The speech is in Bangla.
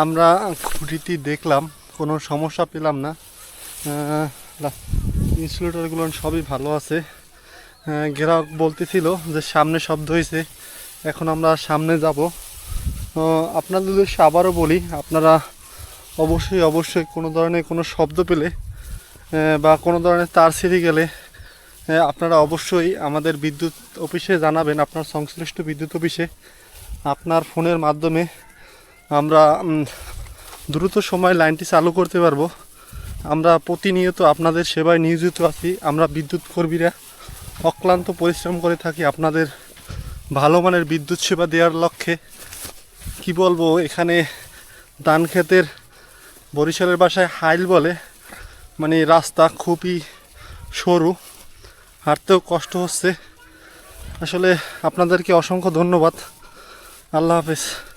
আমরা খুঁটিটি দেখলাম, কোনো সমস্যা পেলাম না। ইনসুলেটরগুলো সবই ভালো আছে। গ্রাহক বলতেছিল যে সামনে শব্দ হয়েছে, এখন আমরা সামনে যাব। আপনাদের উদ্দেশ্যে আবারও বলি, আপনারা অবশ্যই অবশ্যই কোনো ধরনের কোনো শব্দ পেলে বা কোনো ধরনের তার ছিঁড়ে গেলে আপনারা অবশ্যই আমাদের বিদ্যুৎ অফিসে জানাবেন, আপনার সংশ্লিষ্ট বিদ্যুৎ অফিসে, আপনার ফোনের মাধ্যমে। আমরা দ্রুত সময় লাইনটি চালু করতে পারব। আমরা প্রতিনিয়ত আপনাদের সেবায় নিয়োজিত আছি। আমরা বিদ্যুৎ কর্মীরা অক্লান্ত পরিশ্রম করে থাকি। আপনাদের ভালো মানের বিদ্যুৎ সেবা দেওয়ার লক্ষ্যে। কি বলব, এখানে ধান ক্ষেতের বরিশালের বাসায় হাইল বলে। মানে রাস্তা খুবই সরু, হাঁটতেও কষ্ট হচ্ছে। আসলে আপনাদেরকে অসংখ্য ধন্যবাদ। আল্লাহ হাফেজ।